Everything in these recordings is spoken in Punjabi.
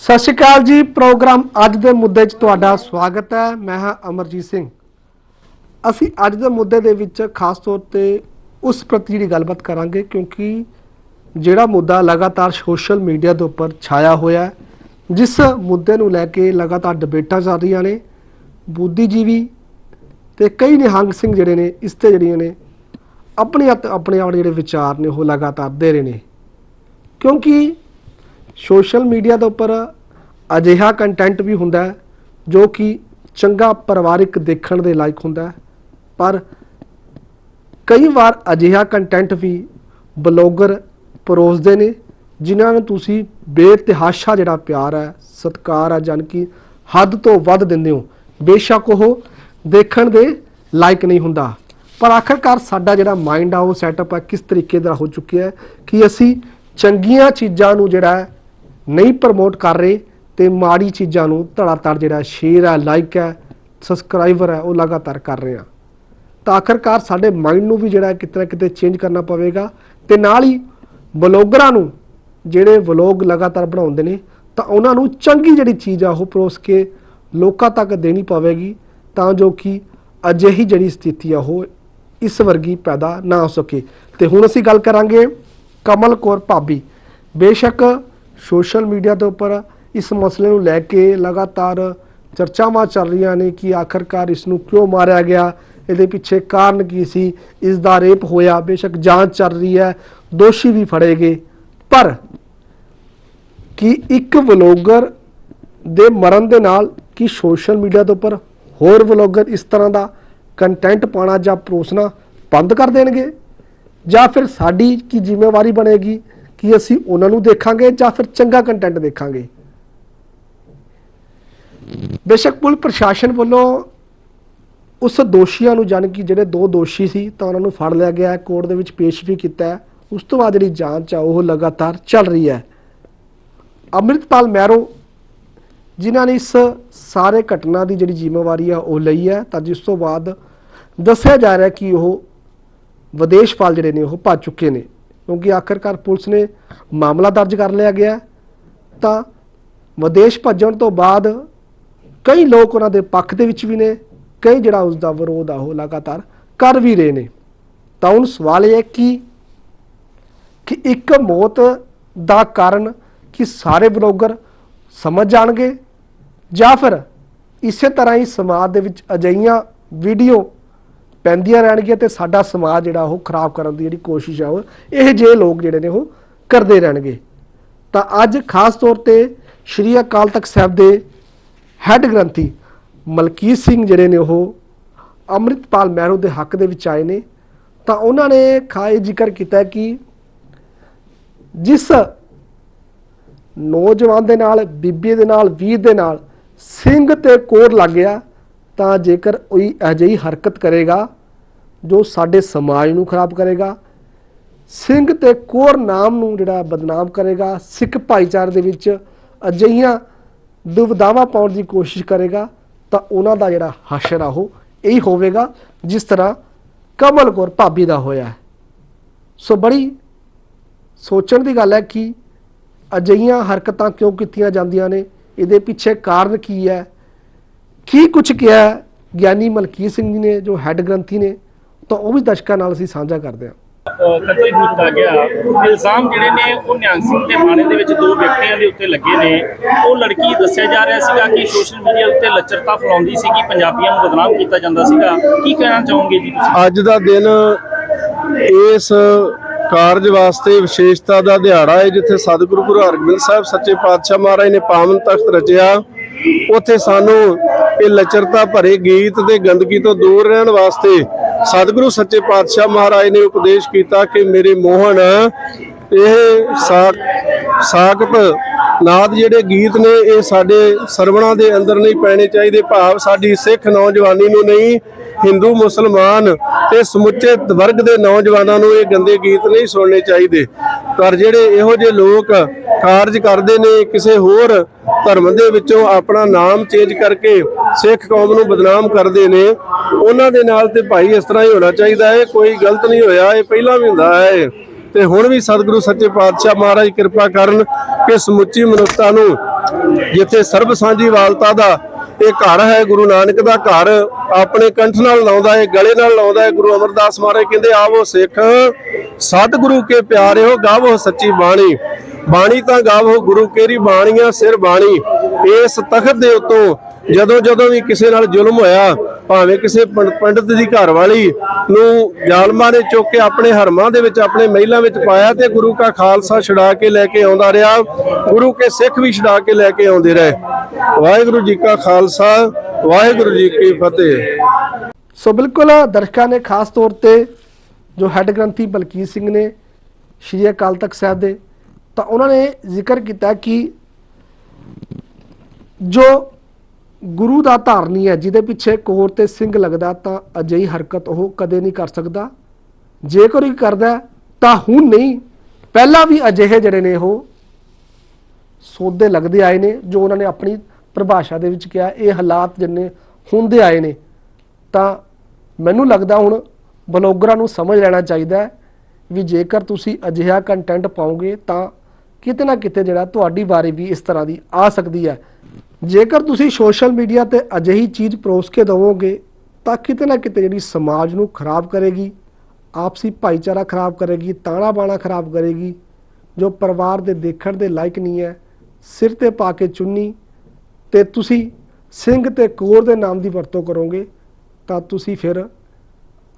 ਸਤਿ ਸ਼੍ਰੀ ਅਕਾਲ ਜੀ, ਪ੍ਰੋਗਰਾਮ ਅੱਜ ਦੇ ਮੁੱਦੇ 'ਚ ਤੁਹਾਡਾ ਸਵਾਗਤ ਹੈ। ਮੈਂ ਹਾਂ ਅਮਰਜੀਤ ਸਿੰਘ। ਅਸੀਂ ਅੱਜ ਦੇ ਮੁੱਦੇ ਦੇ ਵਿੱਚ ਖਾਸ ਤੌਰ ਤੇ ਉਸ ਪ੍ਰਤੀ ਜਿਹੜੀ ਗੱਲਬਾਤ ਕਰਾਂਗੇ ਕਿਉਂਕਿ ਜਿਹੜਾ ਮੁੱਦਾ ਲਗਾਤਾਰ ਸੋਸ਼ਲ ਮੀਡੀਆ ਦੇ ਉੱਪਰ ਛਾਇਆ ਹੋਇਆ ਹੈ, ਜਿਸ ਮੁੱਦੇ ਨੂੰ ਲੈ ਕੇ ਲਗਾਤਾਰ ਡਿਬੇਟਾਂ ਚੱਲ ਰਹੀਆਂ ਨੇ, ਬੁੱਧੀਜੀਵੀ ਤੇ ਕਈ ਨਿਹੰਗ ਸਿੰਘ ਜਿਹੜੇ ਨੇ, ਇਸ ਤੇ ਜਿਹੜੀਆਂ ਨੇ ਆਪਣੇ ਆਪਣੇ ਆਪਣੇ ਜਿਹੜੇ ਵਿਚਾਰ ਨੇ, ਉਹ ਲਗਾਤਾਰ ਦੇ ਰਹੇ ਨੇ। ਕਿਉਂਕਿ ਸੋਸ਼ਲ ਮੀਡੀਆ ਦੇ ਉੱਪਰ ਅਜਿਹਾ ਕੰਟੈਂਟ ਵੀ ਹੁੰਦਾ ਹੈ ਜੋ ਕਿ ਚੰਗਾ ਪਰਿਵਾਰਿਕ ਦੇਖਣ ਦੇ ਲਾਇਕ ਹੁੰਦਾ ਹੈ। ਪਰ ਕਈ ਵਾਰ ਅਜਿਹਾ ਕੰਟੈਂਟ ਵੀ ਬਲੌਗਰ ਪਰੋਸਦੇ ਨੇ, ਜਿਨ੍ਹਾਂ ਨੂੰ ਤੁਸੀਂ ਬੇਤਿਹਾਸ਼ਾ ਜਿਹੜਾ ਪਿਆਰ ਹੈ, ਸਤਿਕਾਰ ਹੈ ਜਾਨ ਕਿ ਹੱਦ ਤੋਂ ਵੱਧ ਦਿੰਦੇ ਹੋ, ਬੇਸ਼ੱਕ ਉਹ ਦੇਖਣ ਦੇ ਲਾਇਕ ਨਹੀਂ ਹੁੰਦਾ। ਪਰ ਆਖਰਕਾਰ ਸਾਡਾ ਜਿਹੜਾ ਮਾਈਂਡ ਆ, ਉਹ ਸੈਟਅਪ ਆ, ਕਿਸ ਤਰੀਕੇ ਦਾ ਹੋ ਚੁੱਕਿਆ ਹੈ ਕਿ ਅਸੀਂ ਚੰਗੀਆਂ ਚੀਜ਼ਾਂ ਨੂੰ ਜਿਹੜਾ ਨਹੀਂ ਪ੍ਰਮੋਟ ਕਰ ਰਹੇ ਤੇ ਮਾੜੀ ਚੀਜ਼ਾਂ ਨੂੰ ਧੜਾਧੜ ਜਿਹੜਾ ਸ਼ੇਅਰ ਹੈ ਲਾਈਕ ਹੈ ਸਬਸਕ੍ਰਾਈਬਰ ਹੈ, ਉਹ ਲਗਾਤਾਰ ਕਰ ਰਹੇ ਆ। ਤਾਂ ਆਖਰਕਾਰ ਸਾਡੇ ਮਾਈਂਡ ਨੂੰ ਵੀ ਜਿਹੜਾ ਕਿਤੇ ਨਾ ਕਿਤੇ ਚੇਂਜ ਕਰਨਾ ਪਵੇਗਾ ਤੇ ਨਾਲ ਹੀ ਬਲੌਗਰਾਂ ਨੂੰ ਜਿਹੜੇ ਵਲੌਗ ਲਗਾਤਾਰ ਬਣਾਉਂਦੇ ਨੇ, ਤਾਂ ਉਹਨਾਂ ਨੂੰ ਚੰਗੀ ਜਿਹੜੀ ਚੀਜ਼ ਆ ਉਹ ਪਰੋਸ ਕੇ ਲੋਕਾਂ ਤੱਕ ਦੇਣੀ ਪਵੇਗੀ, ਤਾਂ ਜੋ ਕਿ ਅਜਿਹੀ ਜਿਹੜੀ ਸਥਿਤੀ ਆ ਉਹ ਇਸ ਵਰਗੀ ਪੈਦਾ ਨਾ ਹੋ ਸਕੇ। ਤੇ ਹੁਣ ਅਸੀਂ ਗੱਲ ਕਰਾਂਗੇ ਕਮਲ ਕੌਰ ਭਾਬੀ। ਬੇਸ਼ੱਕ ਸੋਸ਼ਲ ਮੀਡੀਆ ਦੇ ਉੱਪਰ ਇਸ ਮਸਲੇ ਨੂੰ ਲੈ ਕੇ ਲਗਾਤਾਰ ਚਰਚਾਵਾਂ ਚੱਲ ਰਹੀਆਂ ਨੇ ਕਿ ਆਖਰਕਾਰ ਇਸ ਨੂੰ ਕਿਉਂ ਮਾਰਿਆ ਗਿਆ, ਇਹਦੇ ਪਿੱਛੇ ਕਾਰਨ ਕੀ ਸੀ, ਇਸ ਦਾ ਰੇਪ ਹੋਇਆ, ਬੇਸ਼ੱਕ ਜਾਂਚ ਚੱਲ ਰਹੀ ਹੈ, ਦੋਸ਼ੀ ਵੀ ਫੜੇ ਗਏ। ਪਰ ਕਿ ਇੱਕ ਵਲੋਗਰ ਦੇ ਮਰਨ ਦੇ ਨਾਲ ਕਿ ਸੋਸ਼ਲ ਮੀਡੀਆ ਦੇ ਉੱਪਰ ਹੋਰ ਵਲੋਗਰ ਇਸ ਤਰ੍ਹਾਂ ਦਾ ਕੰਟੈਂਟ ਪਾਣਾ ਜਾਂ ਪਰੋਸਣਾ ਬੰਦ ਕਰ ਦੇਣਗੇ? ਜਾਂ ਫਿਰ ਸਾਡੀ ਕੀ ਜ਼ਿੰਮੇਵਾਰੀ ਬਣੇਗੀ? ਕਿ ਅਸੀਂ ਉਹਨਾਂ ਨੂੰ ਦੇਖਾਂਗੇ ਜਾਂ ਫਿਰ ਚੰਗਾ ਕੰਟੈਂਟ ਦੇਖਾਂਗੇ? ਬੇਸ਼ੱਕ ਪੁਲ ਪ੍ਰਸ਼ਾਸਨ ਵੱਲੋਂ ਉਸ ਦੋਸ਼ੀਆਂ ਨੂੰ ਜਾਣ ਕਿ ਜਿਹੜੇ ਦੋ ਦੋਸ਼ੀ ਸੀ ਤਾਂ ਉਹਨਾਂ ਨੂੰ ਫੜ ਲਿਆ ਗਿਆ ਹੈ, ਕੋਰਟ ਦੇ ਵਿੱਚ ਪੇਸ਼ ਵੀ ਕੀਤਾ ਹੈ। ਉਸ ਤੋਂ ਬਾਅਦ ਜਿਹੜੀ ਜਾਂਚ ਆ, ਉਹ ਲਗਾਤਾਰ ਚੱਲ ਰਹੀ ਹੈ। ਅੰਮ੍ਰਿਤਪਾਲ ਮਹਿਰੋ, ਜਿਨ੍ਹਾਂ ਨੇ ਇਸ ਸਾਰੇ ਘਟਨਾ ਦੀ ਜਿਹੜੀ ਜ਼ਿੰਮੇਵਾਰੀ ਆ, ਉਹ ਲਈ ਹੈ। ਤਾਂ ਜਿਸ ਤੋਂ ਬਾਅਦ ਦੱਸਿਆ ਜਾ ਰਿਹਾ ਕਿ ਉਹ ਵਿਦੇਸ਼ ਪਾਲ ਜਿਹੜੇ ਨੇ, ਉਹ ਭੱਜ ਚੁੱਕੇ ਨੇ। ਕਿਉਂਕਿ ਆਖਰਕਾਰ ਪੁਲਿਸ ਨੇ ਮਾਮਲਾ ਦਰਜ ਕਰ ਲਿਆ ਗਿਆ। ਤਾਂ ਵਿਦੇਸ਼ ਭੱਜਣ ਤੋਂ ਬਾਅਦ ਕਈ ਲੋਕ ਉਹਨਾਂ ਦੇ ਪੱਖ ਦੇ ਵਿੱਚ ਵੀ ਨੇ, ਕਈ ਜਿਹੜਾ ਉਸ ਦਾ ਵਿਰੋਧ ਆ ਉਹ ਲਗਾਤਾਰ ਕਰ ਵੀ ਰਹੇ ਨੇ। ਤਾਂ ਹੁਣ ਸਵਾਲ ਇਹ ਹੈ ਕਿ ਕਿ ਇੱਕ ਮੌਤ ਦਾ ਕਾਰਨ ਕਿ ਸਾਰੇ ਬਲੌਗਰ ਸਮਝ ਜਾਣਗੇ ਜਾਂ ਫਿਰ ਇਸੇ ਤਰ੍ਹਾਂ ਹੀ ਸਮਾਜ ਦੇ ਵਿੱਚ ਅਜਈਆਂ ਵੀਡੀਓ ਪੈਂਦੀਆਂ ਰਹਿਣਗੀਆਂ ਤੇ ਸਾਡਾ ਸਮਾਜ ਜਿਹੜਾ ਉਹ ਖਰਾਬ ਕਰਨ ਦੀ ਜਿਹੜੀ ਕੋਸ਼ਿਸ਼ ਆ ਉਹ ਇਹ ਜੇ ਲੋਕ ਜਿਹੜੇ ਨੇ ਉਹ ਕਰਦੇ ਰਹਿਣਗੇ। ਤਾਂ ਅੱਜ ਖਾਸ ਤੌਰ ਤੇ ਸ਼੍ਰੀ ਅਕਾਲ ਤਖਤ ਸਾਹਿਬ ਦੇ ਹੈੱਡ ਗ੍ਰੰਥੀ ਮਲਕੀਤ ਸਿੰਘ ਜਿਹੜੇ ਨੇ ਉਹ ਅੰਮ੍ਰਿਤਪਾਲ ਮਹਿਰੂ ਦੇ ਹੱਕ ਦੇ ਵਿੱਚ ਆਏ ਨੇ। ਤਾਂ ਉਹਨਾਂ ਨੇ ਖਾਏ ਜ਼ਿਕਰ ਕੀਤਾ ਕਿ ਜਿਸ ਨੌਜਵਾਨ ਦੇ ਨਾਲ, ਬੀਬੀ ਦੇ ਨਾਲ, ਵੀਰ ਦੇ ਨਾਲ ਸਿੰਘ ਤੇ ਕੋਰ ਲੱਗ ਗਿਆ ਤਾਂ ਜੇਕਰ ਕੋਈ ਅਜਿਹੀ ਹਰਕਤ ਕਰੇਗਾ ਜੋ ਸਾਡੇ ਸਮਾਜ ਨੂੰ ਖਰਾਬ ਕਰੇਗਾ, ਸਿੰਘ ਤੇ ਕੋਰ ਨਾਮ ਨੂੰ ਜਿਹੜਾ ਬਦਨਾਮ ਕਰੇਗਾ, ਸਿੱਖ ਭਾਈਚਾਰੇ ਦੇ ਵਿੱਚ ਅਜਿਹੀਆਂ ਦੁਵਿਧਾਵਾਂ ਪਾਉਣ ਦੀ ਕੋਸ਼ਿਸ਼ ਕਰੇਗਾ, ਤਾਂ ਉਹਨਾਂ ਦਾ ਜਿਹੜਾ ਹਸ਼ਰ ਆ ਉਹ ਇਹੀ ਹੋਵੇਗਾ, ਜਿਸ ਤਰ੍ਹਾਂ ਕਮਲ ਕੌਰ ਭਾਬੀ ਦਾ ਹੋਇਆ ਸੋ ਬੜੀ ਸੋਚਣ ਦੀ ਗੱਲ ਹੈ ਕਿ ਅਜਿਹੀਆਂ ਹਰਕਤਾਂ ਕਿਉਂ ਕੀਤੀਆਂ ਜਾਂਦੀਆਂ ਨੇ, ਇਹਦੇ ਪਿੱਛੇ ਕਾਰਨ ਕੀ ਹੈ? ਕੀ ਕੁਝ ਕਿਹਾ ਗਿਆਨੀ ਮਲਕੀਤ ਸਿੰਘ ਜੀ ਨੇ ਜੋ ਹੈੱਡ ਗ੍ਰੰਥੀ ਨੇ ਤਾਂ ਉਹ ਵੀ ਦਰਸ਼ਕਾਂ ਨਾਲ ਅਸੀਂ ਸਾਂਝਾ ਕਰਦੇ ਹਾਂ। ਕਤਲ ਕੀਤਾ ਗਿਆ। ਇਲਜ਼ਾਮ ਜਿਹੜੇ ਨੇ ਉਹ ਨਿਹੰਗ ਸਿੰਘ ਦੇ ਬਾਣੇ ਦੇ ਵਿੱਚ ਦੋ ਵਿਅਕਤੀਆਂ ਦੇ ਉੱਤੇ ਲੱਗੇ ਨੇ। ਉਹ ਲੜਕੀ ਦੱਸਿਆ ਜਾ ਰਿਹਾ ਸੀਗਾ ਕਿ ਸੋਸ਼ਲ ਮੀਡੀਆ ਉੱਤੇ ਲੱਚਰਤਾ ਫੈਲਾਉਂਦੀ ਸੀਗੀ ਪੰਜਾਬੀਆਂ ਨੂੰ ਬਦਨਾਮ ਕੀਤਾ ਜਾਂਦਾ ਸੀਗਾ। ਕੀ ਕਹਿਣਾ ਚਾਹੋਗੇ ਜੀ ਤੁਸੀਂ? ਅੱਜ ਦਾ ਦਿਨ ਇਸ ਕਾਰਜ ਵਾਸਤੇ ਵਿਸ਼ੇਸ਼ਤਾ ਦਾ ਦਿਹਾੜਾ ਹੈ ਜਿੱਥੇ ਸਤਿਗੁਰੂ ਗੁਰੂ ਹਰਗੋਬਿੰਦ ਸਾਹਿਬ ਸੱਚੇ ਪਾਤਸ਼ਾਹ ਮਹਾਰਾਜ ਨੇ ਪਾਵਨ ਤਖਤ ਰਚਿਆ। ਉੱਥੇ ਸਾਨੂੰ ਇਹ ਲਚਰਤਾ ਭਰੇ ਗੀਤ ਤੇ ਗੰਦਗੀ ਤੋਂ ਦੂਰ ਰਹਿਣ ਵਾਸਤੇ ਸਤਿਗੁਰੂ ਸੱਚੇ ਪਾਤਸ਼ਾਹ ਮਹਾਰਾਜ ਨੇ ਉਪਦੇਸ਼ ਕੀਤਾ ਕਿ ਮੇਰੇ ਮੋਹਨ, ਇਹ ਸਾਕ ਸਾਕਤ ਨਾਦ ਜਿਹੜੇ ਗੀਤ ਨੇ, ਇਹ ਸਾਡੇ ਸਰਵਣਾ ਦੇ ਅੰਦਰ ਨਹੀਂ ਪੈਣੇ ਚਾਹੀਦੇ। ਭਾਵ ਸਾਡੀ ਸਿੱਖ ਨੌਜਵਾਨੀ ਨੂੰ ਨਹੀਂ, ਹਿੰਦੂ, ਮੁਸਲਮਾਨ ਤੇ ਸਮੁੱਚੇ ਵਰਗ ਦੇ ਨੌਜਵਾਨਾਂ ਨੂੰ ਇਹ ਗੰਦੇ ਗੀਤ ਨਹੀਂ ਸੁਣਨੇ ਚਾਹੀਦੇ। ਪਰ ਜਿਹੜੇ ਇਹੋ ਜਿਹੇ ਲੋਕ ਕਾਰਜ ਕਰਦੇ ਨੇ ਕਿਸੇ ਹੋਰ ਧਰਮ ਦੇ ਵਿੱਚੋਂ ਆਪਣਾ ਨਾਮ ਚੇਂਜ ਕਰਕੇ ਸਿੱਖ ਕੌਮ ਨੂੰ ਬਦਨਾਮ ਕਰਦੇ ਨੇ। ਉਹਨਾਂ ਦੇ ਨਾਲ ਤੇ ਭਾਈ ਇਸ ਤਰ੍ਹਾਂ ਹੀ ਹੋਣਾ ਚਾਹੀਦਾ ਹੈ, ਕੋਈ ਗਲਤ ਨਹੀਂ ਹੋਇਆ, ਇਹ ਪਹਿਲਾਂ ਵੀ ਹੁੰਦਾ ਹੈ। ਤੇ ਹੁਣ ਵੀ ਸਤਿਗੁਰੂ ਸੱਚੇ ਪਾਤਸ਼ਾਹ ਮਹਾਰਾਜ ਕਿਰਪਾ ਕਰਨ ਕਿ ਸਮੁੱਚੀ ਮਨੁੱਖਤਾ ਨੂੰ ਜਿੱਥੇ ਸਰਬ ਸਾਂਝੀ ਵਾਲਤਾ ਦਾ ਇਹ ਘਰ ਹੈ, ਗੁਰੂ ਨਾਨਕ ਦਾ ਘਰ ਆਪਣੇ ਕੰਠ ਨਾਲ ਲਾਉਂਦਾ ਹੈ, ਗਲੇ ਨਾਲ ਲਾਉਂਦਾ ਹੈ, ਗੁਰੂ ਅਮਰਦਾਸ ਮਹਾਰਾਜ ਕਹਿੰਦੇ, ਆਵੋ ਸਿੱਖ, ਸਤਿਗੁਰੂ ਕੇ ਪਿਆਰਿਓ ਗਾਵੋ ਸੱਚੀ ਬਾਣੀ। ਬਾਣੀ ਤਾਂ ਗਾਵੋ, ਗੁਰੂ ਕੇਰੀ ਬਾਣੀਆਂ ਸਿਰ ਬਾਣੀ। ਇਸ ਤਖਤ ਦੇ ਉੱਤੋਂ ਜਦੋਂ ਜਦੋਂ ਵੀ ਕਿਸੇ ਨਾਲ ਜ਼ੁਲਮ ਹੋਇਆ, ਭਾਵੇਂ ਕਿਸੇ ਪੰਡਤ ਦੀ ਘਰ ਵਾਲੀ ਨੂੰ ਜ਼ਾਲਮਾਂ ਨੇ ਚੁੱਕ ਕੇ ਆਪਣੇ ਹਰਮਾਂ ਦੇ ਵਿੱਚ, ਆਪਣੇ ਮਹਿਲਾਂ ਵਿੱਚ ਪਾਇਆ ਤੇ ਗੁਰੂ ਕਾ ਖਾਲਸਾ ਛੁਡਾ ਕੇ ਲੈ ਕੇ ਆਉਂਦਾ ਰਿਹਾ। ਗੁਰੂ ਕੇ ਸਿੱਖ ਵੀ ਛੁਡਾ ਕੇ ਲੈ ਕੇ ਆਉਂਦੇ ਰਹੇ। ਵਾਹਿਗੁਰੂ ਜੀ ਕਾ ਖਾਲਸਾ, ਵਾਹਿਗੁਰੂ ਜੀ ਕੀ ਫਤਿਹ। ਸੋ ਬਿਲਕੁਲ ਦਰਸ਼ਕਾਂ ਨੇ ਖਾਸ ਤੌਰ ਤੇ ਜੋ ਹੈੱਡ ਗ੍ਰੰਥੀ ਬਲਕੀਤ ਸਿੰਘ ਨੇ ਸ਼੍ਰੀ ਅਕਾਲ ਤਖਤ ਸਾਹਿਬ ਦੇ ਤਾਂ ਉਹਨਾਂ ਨੇ ਜ਼ਿਕਰ ਕੀਤਾ ਕਿ ਜੋ ਗੁਰੂ ਦਾ ਧਾਰਨੀ ਹੈ, ਜਿਹਦੇ ਪਿੱਛੇ ਕੋਰ ਤੇ ਸਿੰਘ ਲੱਗਦਾ, ਤਾਂ ਅਜਿਹੀ ਹਰਕਤ ਉਹ ਕਦੇ ਨਹੀਂ ਕਰ ਸਕਦਾ। ਜੇਕਰ ਇਹ ਕਰਦਾ, ਤਾਂ ਹੁਣ ਨਹੀਂ, ਪਹਿਲਾਂ ਵੀ ਅਜਿਹੇ ਜਿਹੜੇ ਨੇ ਉਹ ਸੌਦੇ ਲੱਗਦੇ ਆਏ ਨੇ, ਜੋ ਉਹਨਾਂ ਨੇ ਆਪਣੀ ਪਰਿਭਾਸ਼ਾ ਦੇ ਵਿੱਚ ਕਿਹਾ, ਇਹ ਹਾਲਾਤ ਜਿੰਨੇ ਹੁੰਦੇ ਆਏ ਨੇ। ਤਾਂ ਮੈਨੂੰ ਲੱਗਦਾ ਹੁਣ ਬਲੌਗਰਾਂ ਨੂੰ ਸਮਝ ਲੈਣਾ ਚਾਹੀਦਾ ਵੀ ਜੇਕਰ ਤੁਸੀਂ ਅਜਿਹਾ ਕੰਟੈਂਟ ਪਾਓਗੇ, ਤਾਂ ਕਿਤੇ ਨਾ ਕਿਤੇ ਜਿਹੜਾ ਤੁਹਾਡੀ ਵਾਰੀ ਵੀ ਇਸ ਤਰ੍ਹਾਂ ਦੀ ਆ ਸਕਦੀ ਹੈ। ਜੇਕਰ ਤੁਸੀਂ ਸੋਸ਼ਲ ਮੀਡੀਆ ਤੇ ਅਜਿਹੀ ਚੀਜ਼ ਪਰੋਸ ਕੇ ਦਵੋਗੇ, ਤਾਂ ਕਿਤੇ ਨਾ ਕਿਤੇ ਜਿਹੜੀ ਸਮਾਜ ਨੂੰ ਖਰਾਬ ਕਰੇਗੀ, ਆਪਸੀ ਭਾਈਚਾਰਾ ਖਰਾਬ ਕਰੇਗੀ ਤਾਣਾ ਬਾਣਾ ਖਰਾਬ ਕਰੇਗੀ, ਜੋ ਪਰਿਵਾਰ ਦੇ ਦੇਖਣ ਦੇ ਲਾਇਕ ਨਹੀਂ ਹੈ, ਸਿਰ ਤੇ ਪਾ ਕੇ ਚੁੰਨੀ, ਤੇ ਤੁਸੀਂ ਸਿੰਘ ਤੇ ਕੋਰ ਦੇ ਨਾਮ ਦੀ ਵਰਤੋਂ ਕਰੋਗੇ, ਤਾਂ ਤੁਸੀਂ ਫਿਰ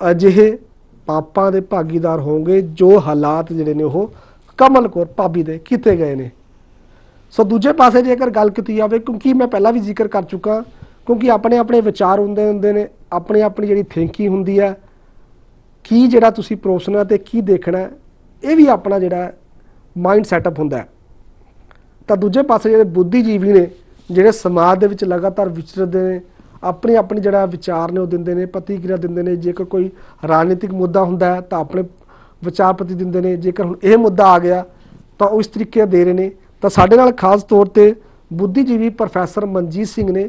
ਅਜਿਹੇ ਪਾਪਾਂ ਦੇ ਭਾਗੀਦਾਰ ਹੋਵੋਗੇ, ਜੋ ਹਾਲਾਤ ਜਿਹੜੇ ਨੇ ਉਹ ਕਮਲ ਕੌਰ ਭਾਬੀ ਦੇ ਕੀਤੇ ਗਏ ਨੇ। ਸੋ ਦੂਜੇ ਪਾਸੇ ਜੇਕਰ ਗੱਲ ਕੀਤੀ ਜਾਵੇ, ਕਿਉਂਕਿ ਮੈਂ ਪਹਿਲਾਂ ਵੀ ਜ਼ਿਕਰ ਕਰ ਚੁੱਕਾ, ਕਿਉਂਕਿ ਆਪਣੇ ਆਪਣੇ ਵਿਚਾਰ ਹੁੰਦੇ ਹੁੰਦੇ ਨੇ, ਆਪਣੀ ਆਪਣੀ ਜਿਹੜੀ ਥਿੰਕਿੰਗ ਹੁੰਦੀ ਹੈ, ਕੀ ਜਿਹੜਾ ਤੁਸੀਂ ਪਰੋਸਣਾ ਤੇ ਕੀ ਦੇਖਣਾ, ਇਹ ਵੀ ਆਪਣਾ ਜਿਹੜਾ ਮਾਈਂਡ ਸੈਟਅਪ ਹੁੰਦਾ ਤਾਂ ਦੂਜੇ ਪਾਸੇ ਜਿਹੜੇ ਬੁੱਧੀਜੀਵੀ ਨੇ, ਜਿਹੜੇ ਸਮਾਜ ਦੇ ਵਿੱਚ ਲਗਾਤਾਰ ਵਿਚਰਦੇ ਨੇ, ਆਪਣੇ ਆਪਣੀ ਜਿਹੜਾ ਵਿਚਾਰ ਨੇ ਉਹ ਦਿੰਦੇ ਨੇ, ਪ੍ਰਤੀਕਿਰਿਆ ਦਿੰਦੇ ਨੇ, ਜੇਕਰ ਕੋਈ ਰਾਜਨੀਤਿਕ ਮੁੱਦਾ ਹੁੰਦਾ ਤਾਂ ਆਪਣੇ ਵਿਚਾਰ ਪ੍ਰਤੀ ਦਿੰਦੇ ਨੇ। ਜੇਕਰ ਹੁਣ ਇਹ ਮੁੱਦਾ ਆ ਗਿਆ, ਤਾਂ ਉਹ ਇਸ ਤਰੀਕੇ ਦੇ ਰਹੇ ਨੇ। ਤਾਂ ਸਾਡੇ ਨਾਲ ਖਾਸ ਤੌਰ ਤੇ ਬੁੱਧੀਜੀਵੀ ਪ੍ਰੋਫੈਸਰ ਮਨਜੀਤ ਸਿੰਘ ਨੇ।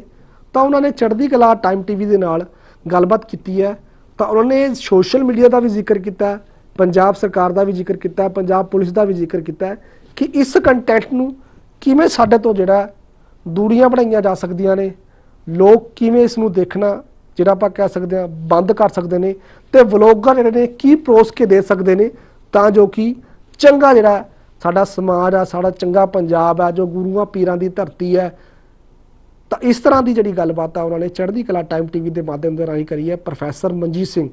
ਤਾਂ ਉਹਨਾਂ ਨੇ ਚੜ੍ਹਦੀ ਕਲਾ ਟਾਈਮ ਟੀਵੀ ਦੇ ਨਾਲ ਗੱਲਬਾਤ ਕੀਤੀ ਹੈ। ਤਾਂ ਉਹਨਾਂ ਨੇ ਸੋਸ਼ਲ ਮੀਡੀਆ ਦਾ ਵੀ ਜ਼ਿਕਰ ਕੀਤਾ ਪੰਜਾਬ ਸਰਕਾਰ ਦਾ ਵੀ ਜ਼ਿਕਰ ਕੀਤਾ ਪੰਜਾਬ ਪੁਲਿਸ ਦਾ ਵੀ ਜ਼ਿਕਰ ਕੀਤਾ ਕਿ ਇਸ ਕੰਟੈਂਟ ਨੂੰ ਕਿਵੇਂ ਸਾਡੇ ਤੋਂ ਜਿਹੜਾ ਦੂਰੀਆਂ ਬਣਾਈਆਂ ਜਾ ਸਕਦੀਆਂ ਨੇ, ਲੋਕ ਕਿਵੇਂ ਇਸ ਨੂੰ ਦੇਖਣਾ ਜਿਹੜਾ ਆਪਾਂ ਕਹਿ ਸਕਦੇ ਹਾਂ ਬੰਦ ਕਰ ਸਕਦੇ ਨੇ ਤੇ ਵਲੋਗਰ ਜਿਹੜੇ ਨੇ ਕੀ ਪਰੋਸ ਕੇ ਦੇ ਸਕਦੇ ਨੇ ਤਾਂ ਜੋ ਕਿ ਚੰਗਾ ਜਿਹੜਾ ਸਾਡਾ ਸਮਾਜ ਆ ਸਾਡਾ ਚੰਗਾ ਪੰਜਾਬ ਆ ਜੋ ਗੁਰੂਆਂ ਪੀਰਾਂ ਦੀ ਧਰਤੀ ਹੈ ਤਾਂ ਇਸ ਤਰ੍ਹਾਂ ਦੀ ਜਿਹੜੀ ਗੱਲਬਾਤ ਆ ਉਹਨਾਂ ਨੇ ਚੜ੍ਹਦੀ ਕਲਾ ਟਾਈਮ ਟੀਵੀ ਦੇ ਮਾਧਿਅਮ ਦੇ ਰਾਹੀਂ ਕਰੀ ਹੈ ਪ੍ਰੋਫੈਸਰ ਮਨਜੀਤ ਸਿੰਘ।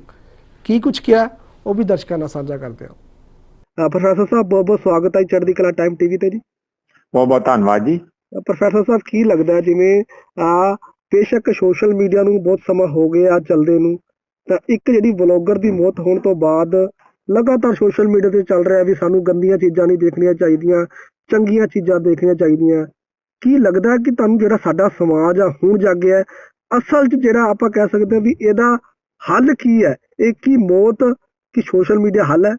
ਕੀ ਕੁਝ ਕਿਹਾ? ਉਹ ਵੀ ਦਰਸ਼ਕਾਂ ਨਾਲ ਸਾਂਝਾ ਕਰਦੇ ਹਾਂ। ਪ੍ਰੋਫੈਸਰ ਸਾਹਿਬ ਬਹੁਤ ਬਹੁਤ ਸਵਾਗਤ ਹੈ ਚੜ੍ਹਦੀ ਕਲਾ ਟਾਈਮ ਟੀਵੀ ਤੇ ਜੀ। ਬਹੁਤ ਬਹੁਤ ਧੰਨਵਾਦ ਜੀ। ਪ੍ਰੋਫੈਸਰ ਸਾਹਿਬ ਕੀ ਲੱਗਦਾ ਜਿਵੇਂ ਆ ਬੇਸ਼ੱਕ ਸੋਸ਼ਲ ਮੀਡੀਆ ਨੂੰ ਬਹੁਤ ਸਮਾਂ ਹੋ ਗਿਆ ਚੱਲਦੇ ਨੂੰ, ਤਾਂ ਇੱਕ ਜਿਹੜੀ ਵਲੌਗਰ ਦੀ ਮੌਤ ਹੋਣ ਤੋਂ ਬਾਅਦ ਲਗਾਤਾਰ ਸੋਸ਼ਲ ਮੀਡੀਆ ਤੇ ਚੱਲ ਰਿਹਾ ਵੀ ਸਾਨੂੰ ਗੰਦੀਆਂ ਚੀਜ਼ਾਂ ਨਹੀਂ ਦੇਖਣੀਆਂ ਚਾਹੀਦੀਆਂ, ਚੰਗੀਆਂ ਚੀਜ਼ਾਂ ਦੇਖਣੀਆਂ ਚਾਹੀਦੀਆਂ। ਕੀ ਲੱਗਦਾ ਕਿ ਤੁਹਾਨੂੰ ਜਿਹੜਾ ਸਾਡਾ ਸਮਾਜ ਆ, ਹੁਣ ਜਾਗਿਆ ਅਸਲ 'ਚ ਜਿਹੜਾ ਆਪਾਂ ਕਹਿ ਸਕਦੇ ਹਾਂ ਵੀ ਇਹਦਾ ਹੱਲ ਕੀ ਹੈ? ਇਹ ਕੀ ਮੌਤ, ਕਿ ਸੋਸ਼ਲ ਮੀਡੀਆ ਹੱਲ ਹੈ?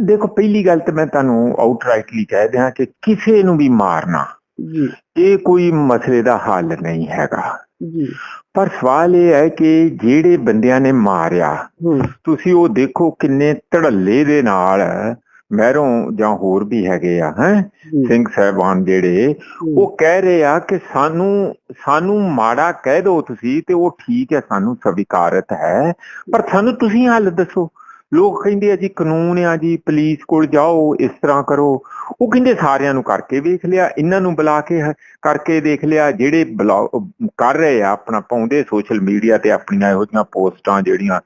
ਦੇਖੋ, ਪਹਿਲੀ ਗੱਲ ਤੇ ਮੈਂ ਤੁਹਾਨੂੰ ਆਊਟਰਾਈਟਲੀ ਕਹਿ ਦਿਆਂ ਕਿ ਕਿਸੇ ਨੂੰ ਵੀ ਮਾਰਨਾ ਜੀ। ਇਹ ਕੋਈ ਮਸਲੇ ਦਾ ਹੱਲ ਨਹੀਂ ਹੈਗਾ। ਜੀ। ਪਰ ਸਵਾਲ ਇਹ ਹੈ ਕਿ ਜਿਹੜੇ ਬੰਦਿਆਂ ਨੇ ਮਾਰਿਆ ਤੁਸੀਂ ਉਹ ਦੇਖੋ ਕਿੰਨੇ ਧੜੱਲੇ ਦੇ ਨਾਲ ਮਹਿਰੋਂ ਜਾਂ ਹੋਰ ਵੀ ਹੈਗੇ ਆ ਹੈ? ਸਿੰਘ ਸਾਹਿਬਾਨ ਜਿਹੜੇ ਉਹ ਕਹਿ ਰਹੇ ਆ ਕਿ ਸਾਨੂੰ ਸਾਨੂੰ ਮਾੜਾ ਕਹਿ ਦਿਓ ਤੁਸੀਂ ਤੇ ਉਹ ਠੀਕ ਹੈ ਸਾਨੂੰ ਸਵੀਕਾਰਤ ਹੈ। ਪਰ ਸਾਨੂੰ ਤੁਸੀਂ ਹੱਲ ਦੱਸੋ। ਲੋਕ ਕਹਿੰਦੇ ਆ ਜੀ ਕਾਨੂੰਨ ਆ ਜੀ ਪੁਲਿਸ ਕੋਲ ਜਾਓ ਇਸ ਤਰ੍ਹਾਂ ਕਰੋ। ਉਹ ਕਹਿੰਦੇ ਸਾਰਿਆਂ ਨੂੰ ਕਰਕੇ ਵੇਖ ਲਿਆ ਇਹਨਾਂ ਨੂੰ ਬੁਲਾ ਕੇ ਕਰਕੇ ਦੇਖ ਲਿਆ ਜਿਹੜੇ ਕਰ ਰਹੇ ਆ ਆਪਣਾ ਪਾਉਂਦੇ ਸੋਸ਼ਲ ਮੀਡੀਆ ਤੇ ਆਪਣੀਆਂ ਇਹੋ ਜਿਹੀਆਂ ਪੋਸਟਾਂ ਜਿਹੜੀਆਂ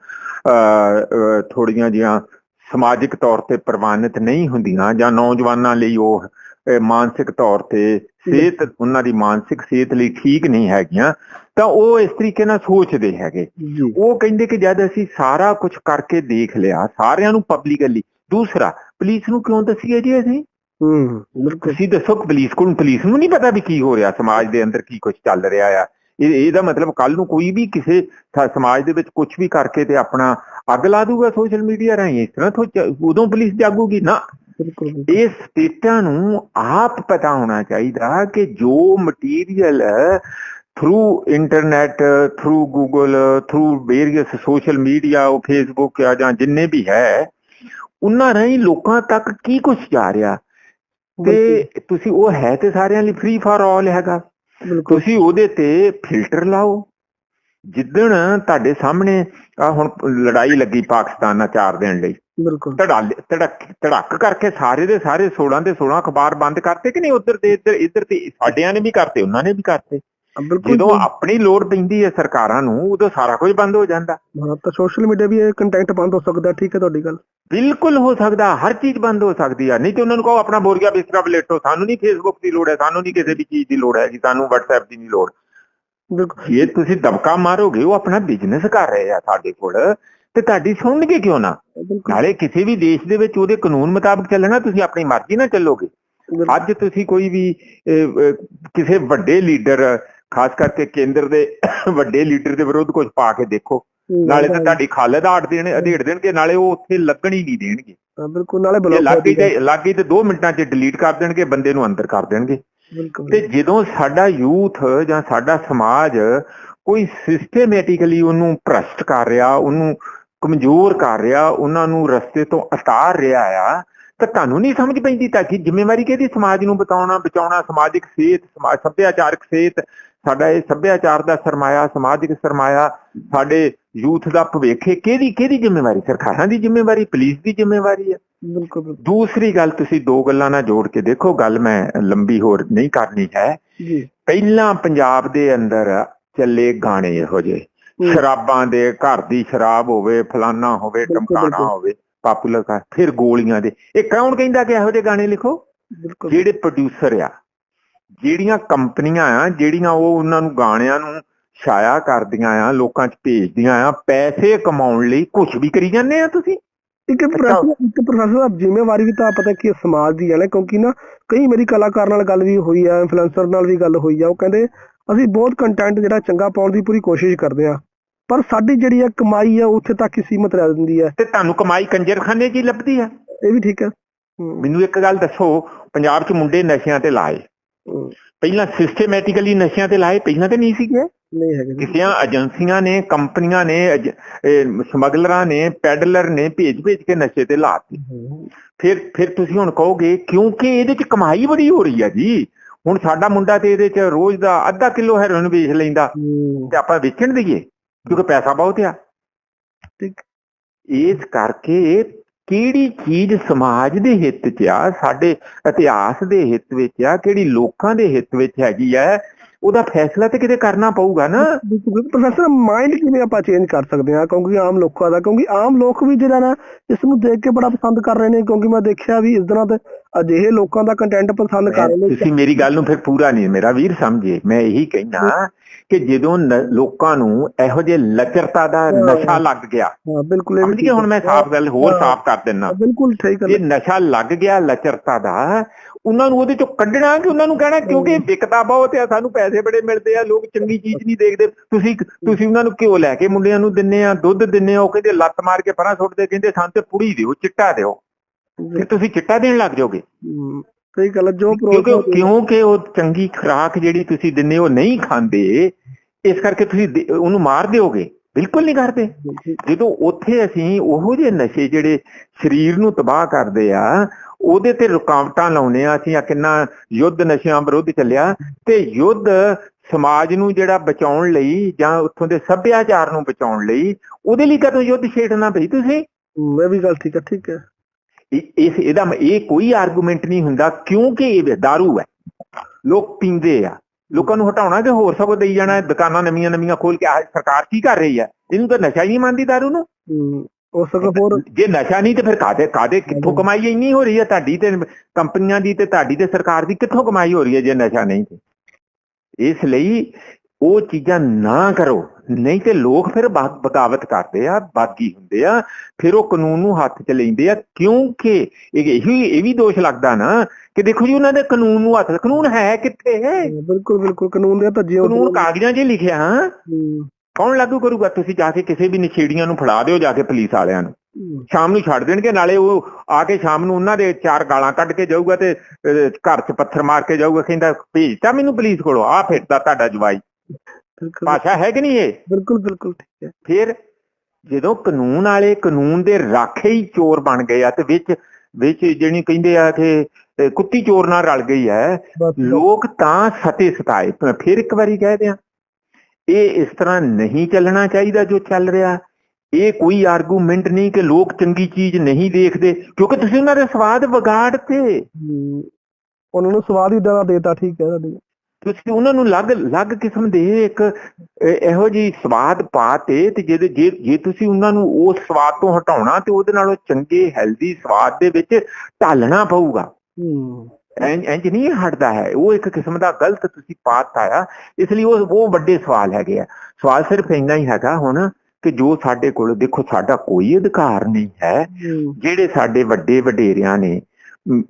ਥੋੜੀਆਂ ਜੀਆਂ ਸਮਾਜਿਕ ਤੌਰ ਤੇ ਪ੍ਰਵਾਨਿਤ ਨਹੀਂ ਹੁੰਦੀਆਂ ਜਾਂ ਨੌਜਵਾਨਾਂ ਲਈ ਉਹ ਮਾਨਸਿਕ ਤੌਰ ਤੇ ਸਿਹਤ ਉਹਨਾਂ ਦੀ ਮਾਨਸਿਕ ਸਿਹਤ ਲਈ ਠੀਕ ਨਹੀਂ ਹੈਗੀਆਂ ਤਾਂ ਉਹ ਇਸ ਤਰੀਕੇ ਨਾਲ ਸੋਚਦੇ ਹੈਗੇ। ਉਹ ਕਹਿੰਦੇ ਕਿ ਜਦ ਅਸੀਂ ਸਾਰਾ ਕੁਝ ਕਰਕੇ ਦੇਖ ਲਿਆ ਸਾਰਿਆਂ ਨੂੰ ਪਬਲਿਕਲੀ ਦੂਸਰਾ ਪੁਲਿਸ ਨੂੰ ਕਿਉਂ ਦਸੀਏ ਜੀ ਅਸੀਂ? ਹੂੰ ਬਿਲਕੁਲ। ਤੁਸੀਂ ਦੱਸੋ ਪੁਲਿਸ ਕੋਲ ਪੁਲਿਸ ਨੂੰ ਨਹੀਂ ਪਤਾ ਵੀ ਕੀ ਹੋ ਰਿਹਾ ਸਮਾਜ ਦੇ ਅੰਦਰ ਕੀ ਕੁਝ ਚੱਲ ਰਿਹਾ ਆ। ਇਹ ਇਹਦਾ ਮਤਲਬ ਕੱਲ ਨੂੰ ਕੋਈ ਵੀ ਕਿਸੇ ਸਮਾਜ ਦੇ ਵਿੱਚ ਕੁਝ ਵੀ ਕਰਕੇ ਤੇ ਆਪਣਾ ਅੱਗ ਲਾ ਦੂਗਾ ਸੋਸ਼ਲ ਮੀਡੀਆ ਰਾਹੀਂ। ਇਸ ਤਰ੍ਹਾਂ ਉਦੋਂ ਪੁਲਿਸ ਜਾਗੂਗੀ ਨਾ। ਇਹ ਸਟੇਟਾਂ ਨੂੰ ਆਪ ਪਤਾ ਹੋਣਾ ਚਾਹੀਦਾ ਕਿ ਜੋ material through internet through Google through various social media ਉਹ ਫੇਸਬੁੱਕ ਆ ਜਾਂ ਜਿੰਨੇ ਵੀ ਹੈ ਉਹਨਾਂ ਰਾਹੀਂ ਲੋਕਾਂ ਤੱਕ ਕੀ ਕੁਝ ਜਾ ਰਿਹਾ? ਤੇ ਤੁਸੀਂ ਉਹ ਹੈ ਤੇ ਸਾਰਿਆਂ ਲਈ ਫ੍ਰੀ ਫਾਰ ਆਲ ਹੈਗਾ। ਤੁਸੀਂ ਉਹਦੇ ਤੇ ਫਿਲਟਰ ਲਾਓ। ਜਿੱਦਣ ਤੁਹਾਡੇ ਸਾਹਮਣੇ ਆ ਹੁਣ ਲੜਾਈ ਲੱਗੀ ਪਾਕਿਸਤਾਨ ਨਾਲ ਚਾਰ ਦਿਨ ਲਈ। ਬਿਲਕੁਲ। ਧੜਕ ਧੜਕ ਕਰਕੇ ਸਾਰੇ ਦੇ ਸਾਰੇ 16 ਦੇ 16 ਅਖਬਾਰ ਬੰਦ ਕਰਤੇ ਕਿ ਨਹੀਂ? ਉਧਰ ਤੇ ਇੱਧਰ ਇੱਧਰ ਤੇ ਸਾਡਿਆਂ ਨੇ ਵੀ ਕਰਤੇ ਉਹਨਾਂ ਨੇ ਵੀ ਕਰਤੇ। ਜਦੋਂ ਆਪਣੀ ਲੋੜ ਪੈਂਦੀ ਹੈ ਸਰਕਾਰਾਂ ਨੂੰ ਉਦੋਂ ਸਾਰਾ ਕੁਝ ਬੰਦ ਹੋ ਜਾਂਦਾ। ਹਾਂ ਤਾਂ ਸੋਸ਼ਲ ਮੀਡੀਆ ਵੀ ਇਹ ਕੰਟੈਂਟ ਬੰਦ ਹੋ ਸਕਦਾ ਠੀਕ ਹੈ ਤੁਹਾਡੀ ਗੱਲ। ਬਿਲਕੁਲ ਹੋ ਸਕਦਾ ਹਰ ਚੀਜ਼ ਬੰਦ ਹੋ ਸਕਦੀ ਆ। ਨਹੀਂ ਤੇ ਉਹਨਾਂ ਨੂੰ ਕਹੋ ਆਪਣਾ ਬੋਰੀਆ ਬਿਸਤਰਾ ਪਲੇਟੋ ਸਾਨੂੰ ਨਹੀਂ ਫੇਸਬੁੱਕ ਦੀ ਲੋੜ ਹੈ ਸਾਨੂੰ ਨਹੀਂ ਕਿਸੇ ਵੀ ਚੀਜ਼ ਦੀ ਲੋੜ ਹੈ ਜੀ ਸਾਨੂੰ WhatsApp ਦੀ ਨਹੀਂ ਲੋੜ। ਬਿਲਕੁਲ। ਜੇ ਤੁਸੀਂ ਦਬਕਾ ਮਾਰੋਗੇ ਉਹ ਆਪਣਾ ਬਿਜ਼ਨਸ ਕਰ ਰਹੇ ਆ ਸਾਡੇ ਕੋਲ ਤੇ ਤੁਹਾਡੀ ਸੁਣਨਗੇ ਕਿਉਂ ਨਾ? ਨਾਲੇ ਕਿਸੇ ਵੀ ਦੇਸ਼ ਦੇ ਵਿੱਚ ਉਹਦੇ ਕਾਨੂੰਨ ਮੁਤਾਬਕ ਚੱਲਣਾ ਤੁਸੀਂ ਆਪਣੀ ਮਰਜ਼ੀ ਨਾਲ ਚੱਲੋਗੇ। ਅੱਜ ਤੁਸੀਂ ਕੋਈ ਵੀ ਕਿਸੇ ਵੱਡੇ ਲੀਡਰ ਖਾਸ ਕਰਕੇ ਕੇਂਦਰ ਦੇ ਵੱਡੇ ਲੀਡਰ ਦੇ ਵਿਰੁੱਧ ਕੁਝ ਪਾ ਕੇ ਦੇਖੋ। ਨਾਲੇ ਤਾਂ ਤੁਹਾਡੀ ਖਾਲਦ ਆੜ ਦੇਣ ਅਧੇੜ ਦੇਣਗੇ ਨਾਲੇ ਉਹ ਉੱਥੇ ਲੱਗਣ ਹੀ ਨਹੀਂ ਦੇਣਗੇ। ਬਿਲਕੁਲ ਨਾਲੇ ਬਲੌਕ ਲੱਗੀ ਤੇ ਲੱਗੀ ਤੇ 2 ਮਿੰਟਾਂ 'ਚ ਡਿਲੀਟ ਕਰ ਦੇਣਗੇ ਬੰਦੇ ਨੂੰ ਅੰਦਰ ਕਰ ਦੇਣਗੇ। ਬਿਲਕੁਲ। ਤੇ ਜਦੋਂ ਸਾਡਾ ਯੂਥ ਜਾਂ ਸਾਡਾ ਸਮਾਜ ਕੋਈ ਸਿਸਟੇਮੈਟਿਕਲੀ ਉਹਨੂੰ ਭ੍ਰਸ਼ਟ ਕਰ ਰਿਹਾ ਉਹਨੂੰ ਕਮਜ਼ੋਰ ਕਰ ਰਿਹਾ ਉਹਨਾਂ ਨੂੰ ਰਸਤੇ ਤੋਂ ਉਤਾਰ ਰਿਹਾ ਆ ਤਾਂ ਤੁਹਾਨੂੰ ਨਹੀਂ ਸਮਝ ਪੈਂਦੀ ਤਾਂ ਕਿ ਜ਼ਿੰਮੇਵਾਰੀ ਕਿਹਦੀ? ਸਮਾਜ ਨੂੰ ਬਤਾਉਣਾ ਬਚਾਉਣਾ ਸਮਾਜਿਕ ਸਿਹਤ ਸਮਾਜ ਸੱਭਿਆਚਾਰਕ ਸਿਹਤ ਸਾਡਾ ਇਹ ਸੱਭਿਆਚਾਰ ਦਾ ਸਰਮਾਇਆ ਸਮਾਜਿਕ ਸਰਮਾਇਆ ਸਾਡੇ ਯੂਥ ਦਾ ਭਵਿੱਖ ਕਿਹਦੀ ਕਿਹਦੀ ਜ਼ਿੰਮੇਵਾਰੀ? ਸਰਕਾਰਾਂ ਦੀ ਜ਼ਿੰਮੇਵਾਰੀ ਪੁਲਿਸ ਦੀ ਜ਼ਿੰਮੇਵਾਰੀ ਹੈ। ਬਿਲਕੁਲ। ਦੂਸਰੀ ਗੱਲ ਤੁਸੀਂ ਦੋ ਗੱਲਾਂ ਨਾਲ ਜੋੜ ਕੇ ਦੇਖੋ ਗੱਲ ਮੈਂ ਲੰਬੀ ਹੋਰ ਨਹੀਂ ਕਰਨੀ ਹੈ। ਜੀ। ਪਹਿਲਾਂ ਪੰਜਾਬ ਦੇ ਅੰਦਰ ਚੱਲੇ ਗਾਣੇ ਇਹੋ ਜਿਹੇ। ਸ਼ਰਾਬਾਂ ਦੇ ਘਰ ਦੀ ਸ਼ਰਾਬ ਹੋਵੇ ਫਲਾਨਾ ਹੋਵੇ ਟਮਕਾਣਾ। ਹੋਵੇ। ਪਾਪੂਲਰ ਕਰ ਫਿਰ ਗੋਲੀਆਂ ਦੇ। ਇਹ ਕੌਣ ਕਹਿੰਦਾ ਕਿ ਇਹੋ ਜਿਹੇ ਗਾਣੇ ਲਿਖੋ? ਜਿਹੜੇ ਪ੍ਰੋਡਿਊਸਰ ਆ। ਜਿਹੜੀਆਂ ਕੰਪਨੀਆਂ ਆ ਜਿਹੜੀਆਂ ਉਹ ਉਹਨਾਂ ਨੂੰ ਗਾਣਿਆਂ ਨੂੰ ਛਾਇਆ ਕਰਦੀਆਂ ਆ ਲੋਕਾਂ 'ਚ ਭੇਜਦੀਆਂ ਆ ਪੈਸੇ ਕਮਾਉਣ ਲਈ ਕੁਝ ਵੀ ਕਰੀ ਜਾਂਦੇ ਆ ਤੁਸੀਂ। ਇੱਕ ਪ੍ਰੋਫੈਸਰ ਇੱਕ ਪ੍ਰੋਫੈਸਰ ਸਾਹਿਬ ਜ਼ਿੰਮੇਵਾਰੀ ਵੀ ਤਾਂ ਪਤਾ ਕੀ ਸਮਾਜ ਦੀ ਹੈ ਨਾ ਕਿਉਂਕਿ ਨਾ ਕਈ ਮੇਰੀ ਕਲਾਕਾਰ ਨਾਲ ਗੱਲ ਵੀ ਹੋਈ ਆ ਇਨਫਲੂਐਂਸਰ ਨਾਲ ਵੀ ਗੱਲ ਹੋਈ ਆ ਉਹ ਕਹਿੰਦੇ ਅਸੀਂ ਬਹੁਤ ਕੰਟੈਂਟ ਜਿਹੜਾ ਚੰਗਾ ਪਾਉਣ ਦੀ ਪੂਰੀ ਕੋਸ਼ਿਸ਼ ਕਰਦੇ ਆ। ਪਰ ਸਾਡੀ ਜਿਹੜੀ ਆ ਕਮਾਈ ਆ ਉੱਥੇ ਤੱਕ ਹੀ ਸੀਮਤ ਰਹਿ ਜਾਂਦੀ ਹੈ। ਤੇ ਤੁਹਾਨੂੰ ਕਮਾਈ ਕੰਜਰਖਾਨੇ 'ਚ ਹੀ ਲੱਭਦੀ ਆ ਇਹ ਵੀ ਠੀਕ ਹੈ। ਹਮ, ਮੈਨੂੰ ਇੱਕ ਗੱਲ ਦੱਸੋ ਪੰਜਾਬ 'ਚ ਮੁੰਡੇ ਨਸ਼ਿਆਂ ਤੇ ਲਾਏ। ਪਹਿਲਾਂ ਸਿਸਟੇਮੈਟਿਕਲੀ ਨਸ਼ਿਆਂ ਤੇ ਲਾਏ ਪਹਿਲਾਂ ਤੇ ਨਹੀਂ ਸੀਗੇ? ਨਹੀਂ ਹੈਗੇ ਜੀ। ਕਿਸੇ ਏਜੰਸੀਆਂ ਨੇ ਕੰਪਨੀਆਂ ਨੇ ਸਮਗਲਰਾਂ ਨੇ ਪੈਡਲਰ ਨੇ ਭੇਜ ਭੇਜ ਕੇ ਨਸ਼ੇ ਤੇ ਲਾਤੇ। ਫਿਰ ਫਿਰ ਤੁਸੀਂ ਹੁਣ ਕਹੋਗੇ ਕਿਉਂਕਿ ਇਹਦੇ 'ਚ ਕਮਾਈ ਬੜੀ ਹੋ ਰਹੀ ਆ ਜੀ। ਹੁਣ ਸਾਡਾ ਮੁੰਡਾ ਤੇ ਇਹਦੇ 'ਚ ਰੋਜ਼ ਦਾ ਅੱਧਾ ਕਿਲੋ ਹੈਰੋਇਨ ਵੇਚ ਲੈਂਦਾ। ਤੇ ਆਪਾਂ ਵੇਚਣ ਦਈਏ ਕਿਉਂਕਿ ਪੈਸਾ ਬਹੁਤ ਆ। ਠੀਕ ਇਸ ਕਰਕੇ ਕਿਹੜੀ ਚੀਜ਼ ਸਮਾਜ ਦੇ ਹਿੱਤ 'ਚ ਆ, ਸਾਡੇ ਇਤਿਹਾਸ ਦੇ ਹਿੱਤ ਵਿੱਚ ਆ, ਕਿਹੜੀ ਲੋਕਾਂ ਦੇ ਹਿੱਤ ਵਿੱਚ ਹੈਗੀ ਆ, ਉਹਦਾ ਫੈਸਲਾ ਤੇ ਕਿਤੇ ਕਰਨਾ ਪਊਗਾ ਨਾ। ਪ੍ਰੋਫੈਸਰ ਮਾਈਂਡ ਕਿਵੇਂ ਆਪਾਂ ਚੇਂਜ ਕਰ ਸਕਦੇ ਹਾਂ? ਕਿਉਂਕਿ ਆਮ ਲੋਕਾਂ ਦਾ, ਕਿਉਂਕਿ ਆਮ ਲੋਕ ਵੀ ਜਿਹੜਾ ਨਾ, ਇਸ ਨੂੰ ਦੇਖ ਕੇ ਬੜਾ ਪਸੰਦ ਕਰ ਰਹੇ ਨੇ, ਕਿਉਂਕਿ ਮੈਂ ਦੇਖਿਆ ਵੀ ਇਸ ਤਰ੍ਹਾਂ ਤੇ ਅਜਿਹੇ ਲੋਕਾਂ ਦਾ ਕੰਟੈਂਟ ਪਸੰਦ ਕਰ ਰਹੇ ਨੇ ਤੁਸੀਂ ਮੇਰੀ ਗੱਲ ਨੂੰ ਫਿਰ ਪੂਰਾ ਨਹੀਂ ਮੇਰਾ ਵੀਰ ਸਮਝੇ। ਮੈਂ ਇਹੀ ਕਹਿਣਾ ਕਿ ਜਦੋਂ ਲੋਕਾਂ ਨੂੰ ਇਹੋ ਜਿਹੇ ਲੱਚਰਤਾ ਦਾ ਨਸ਼ਾ ਲੱਗ ਗਿਆ। ਹਾਂ ਬਿਲਕੁਲ ਇਹ ਵੀ ਹੁਣ ਮੈਂ ਸਾਫ਼ ਗੱਲ ਹੋਰ ਸਾਫ਼ ਕਰ ਦਿੰਨਾ ਬਿਲਕੁਲ ਠੀਕ ਜੇ ਹੈ। ਨਸ਼ਾ ਲੱਗ ਗਿਆ ਲੱਚਰਤਾ ਦਾ ਉਹਨਾਂ ਨੂੰ ਉਹਦੇ ਚੋਂ ਕੱਢਣਾ ਕਿ ਉਹਨਾਂ ਨੂੰ ਕਹਿਣਾ ਕਿਉਂਕਿ ਵਿਕਦਾ ਬਹੁਤ ਆ ਸਾਨੂੰ ਪੈਸੇ ਬੜੇ ਮਿਲਦੇ ਆ ਲੋਕ ਚੰਗੀ ਚੀਜ਼ ਨਹੀਂ ਦੇਖਦੇ। ਤੁਸੀਂ ਤੁਸੀਂ ਉਹਨਾਂ ਨੂੰ ਘਿਓ ਲੈ ਕੇ ਮੁੰਡਿਆਂ ਨੂੰ ਦਿੰਨੇ ਆ ਦੁੱਧ ਦਿੰਨੇ ਆ ਉਹ ਕਹਿੰਦੇ ਲੱਤ ਮਾਰ ਕੇ ਪਰਾਂ ਸੁੱਟਦੇ ਕਹਿੰਦੇ ਸਾਨੂੰ ਤੇ ਪੁੜੀ ਦਿਓ ਚਿੱਟਾ ਦਿਓ। ਫਿਰ ਤੁਸੀਂ ਚਿੱਟਾ ਦੇਣ ਲੱਗ ਜਾਓਗੇ? ਸਹੀ ਗੱਲ ਜੋ ਕਿਉਂਕਿ ਕਿਉਂਕਿ ਉਹ ਚੰਗੀ ਖੁਰਾਕ ਜਿਹੜੀ ਤੁਸੀਂ ਦਿੰਦੇ ਹੋ ਨਹੀਂ ਖਾਂਦੇ ਇਸ ਕਰਕੇ ਤੁਸੀਂ ਉਹਨੂੰ ਮਾਰ ਦਿਓਗੇ? ਬਿਲਕੁਲ ਨਹੀਂ ਕਰਦੇ। ਜਦੋਂ ਉੱਥੇ ਅਸੀਂ ਉਹੋ ਜਿਹੇ ਨਸ਼ੇ ਜਿਹੜੇ ਸਰੀਰ ਨੂੰ ਤਬਾਹ ਕਰਦੇ ਆ ਉਹਦੇ ਤੇ ਰੁਕਾਵਟਾਂ ਲਾਉਨੇ ਆ ਅਸੀਂ ਆ ਕਿੰਨਾ ਯੁੱਧ ਨਸ਼ਿਆਂ ਵਿਰੁੱਧ ਚੱਲਿਆ ਤੇ ਯੁੱਧ ਸਮਾਜ ਨੂੰ ਜਿਹੜਾ ਬਚਾਉਣ ਲਈ ਜਾਂ ਉੱਥੋਂ ਦੇ ਸੱਭਿਆਚਾਰ ਨੂੰ ਬਚਾਉਣ ਲਈ ਉਹਦੇ ਲਈ ਕਦੋਂ ਯੁੱਧ ਛੇੜਨਾ ਭਈ ਤੁਸੀਂ? ਮੈਂ ਵੀ ਗੱਲ ਠੀਕ ਹੈ ਠੀਕ ਹੈ ਇਹ- ਇਸ ਇਹਦਾ ਮ- ਇਹ ਕੋਈ ਆਰਗੂਮੈਂਟ ਨਹੀਂ ਹੁੰਦਾ ਕਿਉਂਕਿ ਇਹ दारू ਹੈ ਲੋਕ ਪੀਂਦੇ ਆ ਲੋਕਾਂ ਨੂੰ ਹਟਾਉਣਾ ਕਿ ਹੋਰ ਸਭ ਦੇਈ ਜਾਣਾ ਹੈ, ਦੁਕਾਨਾਂ ਨਵੀਆਂ ਨਵੀਆਂ ਖੋਲ ਕੇ ਆਹ ਸਰਕਾਰ ਕੀ ਕਰ ਰਹੀ ਹੈ ਇਹਨੂੰ ਤਾਂ ਨਸ਼ਾ ਹੀ ਨਹੀਂ ਮੰਨਦੀ दारू ਨੂੰ ਹਮ, ਉਸ ਸਕੇ ਹੋਰ ਜੇ ਨਸ਼ਾ ਨਹੀਂ ਤੇ ਫਿਰ ਕਾਦੇ ਕਾਦੇ ਕਿੱਥੋਂ ਕਮਾਈ ਇੰਨੀ ਹੋ ਰਹੀ ਹੈ ਤੁਹਾਡੀ ਤੇ ਕੰਪਨੀਆਂ ਦੀ ਤੇ ਤੁਹਾਡੀ ਤੇ ਸਰਕਾਰ ਦੀ ਕਿੱਥੋਂ ਕਮਾਈ ਹੋ ਰਹੀ ਹੈ ਜੇ ਨਸ਼ਾ ਨਹੀਂ ਤੇ ਇਸ ਲਈ ਉਹ ਚੀਜ਼ਾਂ ਨਾ ਕਰੋ ਨਹੀਂ ਤੇ ਲੋਕ ਫਿਰ ਬਗਾਵਤ ਕਰਦੇ ਆ ਬਾਗੀ ਹੁੰਦੇ ਆ ਫਿਰ ਉਹ ਕਾਨੂੰਨ ਨੂੰ ਹੱਥ 'ਚ ਲੈਂਦੇ ਆ ਕਿਉਂਕਿ ਇਹ ਇਹੀ ਇਹ ਵੀ ਦੋਸ਼ ਲੱਗਦਾ ਨਾ ਕਿ ਦੇਖੋ ਜੀ ਉਹਨਾਂ ਦੇ ਕਾਨੂੰਨ ਨੂੰ ਹੱਥ ਕਾਨੂੰਨ ਹੈ ਕਿੱਥੇ? ਹੈ ਬਿਲਕੁਲ ਬਿਲਕੁਲ ਕਾਨੂੰਨ ਦੇ ਧੱਜੇ ਕਾਨੂੰਨ ਕਾਗਜ਼ਾਂ 'ਚ ਹੀ ਲਿਖਿਆ ਹਾਂ। ਕੌਣ ਲਾਗੂ ਕਰੂਗਾ? ਤੁਸੀਂ ਜਾ ਕੇ ਕਿਸੇ ਵੀ ਨਸ਼ੇੜੀਆਂ ਨੂੰ ਫੜਾ ਦਿਓ ਜਾ ਕੇ ਪੁਲਿਸ ਵਾਲਿਆਂ ਨੂੰ। ਸ਼ਾਮ ਨੂੰ ਛੱਡ ਦੇਣਗੇ ਨਾਲੇ ਉਹ ਆ ਕੇ ਸ਼ਾਮ ਨੂੰ ਉਹਨਾਂ ਦੇ ਚਾਰ ਗਾਲਾਂ ਕੱਢ ਕੇ ਜਾਊਗਾ ਤੇ ਘਰ 'ਚ ਪੱਥਰ ਮਾਰ ਕੇ ਜਾਊਗਾ ਕਹਿੰਦਾ ਭੇਜਤਾ ਮੈਨੂੰ ਪੁਲਿਸ ਕੋਲੋਂ ਆ ਫਿਰਦਾ ਤੁਹਾਡਾ ਜਵਾਈ। ਭਾਸ਼ਾ ਹੈ ਕਿ ਨਹੀਂ ਇਹ? ਬਿਲਕੁਲ ਬਿਲਕਲ ਠੀਕ ਹੈ। ਫਿਰ ਜਦੋਂ ਕਾਨੂੰਨ ਵਾਲੇ ਕਾਨੂੰਨ ਦੇ ਰਾਖੇ ਹੀ ਚੋਰ ਬਣ ਗਏ ਆ ਤੇ ਵਿੱਚ ਵਿੱਚ ਜਿਹੜੀ ਕਹਿੰਦੇ ਆ ਕਿ ਤੇ ਕੁੱਤੀ ਚੋਰ ਨਾਲ ਰਲ ਗਈ ਹੈ ਲੋਕ ਤਾਂ ਸਤੇ ਸਤਾਏ। ਫਿਰ ਇੱਕ ਵਾਰੀ ਕਹਿ ਦਿਆਂ ਇਹ ਇਸ ਤਰ੍ਹਾਂ ਨਹੀਂ ਚੱਲਣਾ ਚਾਹੀਦਾ ਜੋ ਚੱਲ ਰਿਹਾ। ਇਹ ਕੋਈ ਆਰਗੂਮੈਂਟ ਨਹੀਂ ਕਿ ਲੋਕ ਚੰਗੀ ਚੀਜ਼ ਨਹੀਂ ਦੇਖਦੇ ਕਿਉਂਕਿ ਤੁਸੀਂ ਉਹਨਾਂ ਦੇ ਸਵਾਦ ਵਿਗਾੜਤੇ। ਹਮ, ਉਹਨਾਂ ਨੂੰ ਸਵਾਦ ਹੀ ਇਦਾਂ ਦਾ ਦੇਤਾ ਠੀਕ ਹੈ ਤੁਹਾਡੀ। ਤੁਸੀਂ ਉਹਨਾਂ ਨੂੰ ਅਲੱਗ ਅਲੱਗ ਕਿਸਮ ਦੇ ਇੱਕ ਇਹ- ਜੀ ਸਵਾਦ ਪਾਤੇ ਤੇ ਜਿਹਦੇ ਜੇ ਜੇ ਤੁਸੀਂ ਉਹਨਾਂ ਨੂੰ ਉਸ ਸਵਾਦ ਤੋਂ ਹਟਾਉਣਾ ਤੇ ਉਹਦੇ ਨਾਲੋਂ ਚੰਗੇ ਹੈਲਦੀ ਸਵਾਦ ਦੇ ਵਿੱਚ ਢਾਲਣਾ ਪਊਗਾ। ਹੂੰ। ਇੰਜ ਨਹੀਂ ਹਟਦਾ ਹੈ। ਉਹ ਇੱਕ ਕਿਸਮ ਦਾ ਗਲਤ ਤੁਸੀਂ ਪਾਤ ਆਇਆ ਇਸ ਲਈ ਉਹ ਉਹ ਵੱਡੇ ਸਵਾਲ ਹੈਗੇ ਆ। ਸਵਾਲ ਸਿਰਫ ਇੰਨਾ ਹੀ ਹੈਗਾ ਹੁਣ ਕਿ ਜੋ ਸਾਡੇ ਕੋਲ ਦੇਖੋ ਸਾਡਾ ਕੋਈ ਅਧਿਕਾਰ ਨਹੀਂ ਹੈ। ਜਿਹੜੇ ਸਾਡੇ ਵੱਡੇ ਵਡੇਰਿਆਂ ਨੇ